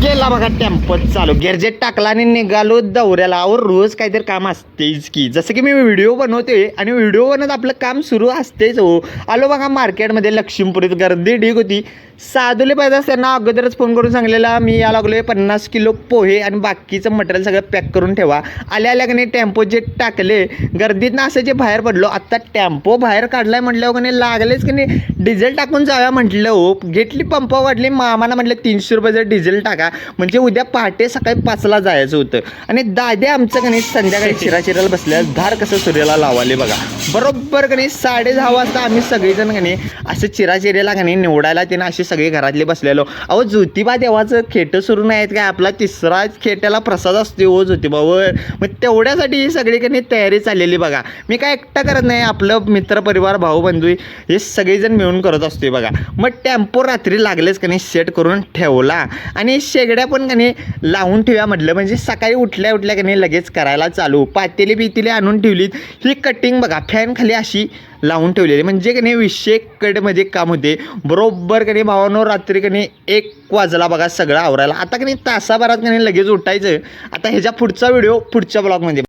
get केला बघा टेम्पोत चालू. गिरजेट टाकला आणि निघालो दौऱ्याला. अहो रोज काहीतरी काम असतेच की. जसं की मी व्हिडिओ बनवते आणि व्हिडिओ बनवत आपलं काम सुरू असतेच हो. आलो बघा मार्केटमध्ये लक्ष्मीपुरीत गर्दी ढीक होती. साधुले पाहिजे असताना अगोदरच फोन करून सांगलेला मी या लागलोय पन्नास किलो पोहे आणि बाकीचं मटेरियल सगळं पॅक करून ठेवा. आल्या आल्या का नाही टेम्पो जे टाकले गर्दीतनं असं जे बाहेर पडलो आत्ता टेम्पो बाहेर काढलाय म्हटलं का नाही लागलेच की नाही डिझेल टाकून जाऊया म्हटलं हो. घेतली पंप वाढली मामाला म्हटलं तीनशे रुपयाचं डिझेल टाका. म्हणजे उद्या पहाटे सकाळी पाचला जायचं होतं. आणि दाद्या आमचं गणित संध्याकाळी चिरा बसल्यास बसल्या धार कसं सूर्याला लावाले बघा. बरोबर गणित साडे दहा वाजता आम्ही सगळेजण गणे असं चिराचिरेला गणे निवडायला त्यानं असे सगळे घरातले बसलेलो. अहो ज्योतिबा देवाचं खेटं सुरू नाही आहेत काय? आपला तिसरा खेट्याला प्रसाद असतो हो ज्योतिबावर मग तेवढ्यासाठी ही सगळी का तयारी चाललेली बघा. मी काय एकटा करत नाही. आपलं मित्रपरिवार भाऊ बंधू हे सगळेजण मिळून करत असतोय बघा. मग टेम्पो रात्री लागलेच का सेट करून ठेवला. आणि शेगड्या पण का नाही लावून ठेवूया म्हटलं. म्हणजे सकाळी उठल्या उठल्या का नाही लगेच करायला चालू. पातेली बितेले आणून ठेवलीत. ही कटिंग बघा फॅन खाली अशी लावून ठेवलेली. म्हणजे का नाही विषय काम होते. बरोबर का नाही भावानो रात्री का नाही एक वाजला बघा सगळं आवरायला. आता का नाही तासाभरात का नाही लगेच उठायचं. आता ह्याच्या पुढचा व्हिडिओ पुढच्या ब्लॉगमध्ये